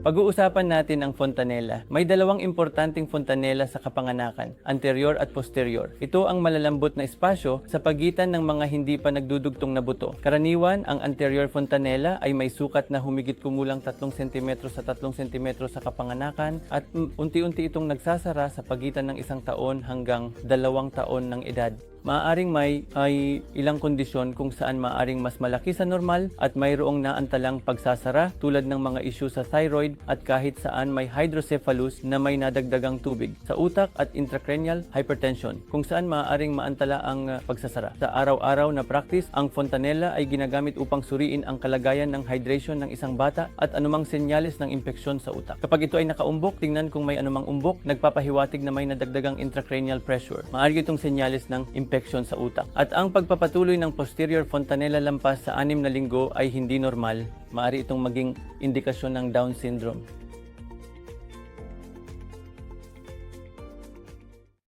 Pag-uusapan natin ang fontanella. May dalawang importanteng fontanella sa kapanganakan, anterior at posterior. Ito ang malalambot na espasyo sa pagitan ng mga hindi pa nagdudugtong na buto. Karaniwan, ang anterior fontanella ay may sukat na humigit kumulang 3 cm sa 3 cm sa kapanganakan at unti-unti itong nagsasara sa pagitan ng isang taon hanggang dalawang taon ng edad. Maaaring may ay ilang kondisyon kung saan maaaring mas malaki sa normal at mayroong naantalang pagsasara tulad ng mga isyu sa thyroid at kahit saan may hydrocephalus na may nadagdagang tubig sa utak at intracranial hypertension kung saan maaaring maantala ang uh, pagsasara. Sa araw-araw na practice, ang fontanella ay ginagamit upang suriin ang kalagayan ng hydration ng isang bata at anumang senyales ng impeksyon sa utak. Kapag ito ay nakaumbok, tingnan kung may anumang umbok, nagpapahiwatig na may nadagdagang intracranial pressure. Maaari itong senyales ng impeksyon sa utak. At ang pagpapatuloy ng posterior fontanella lampas sa anim na linggo ay hindi normal. Maaari itong maging indikasyon ng Down syndrome.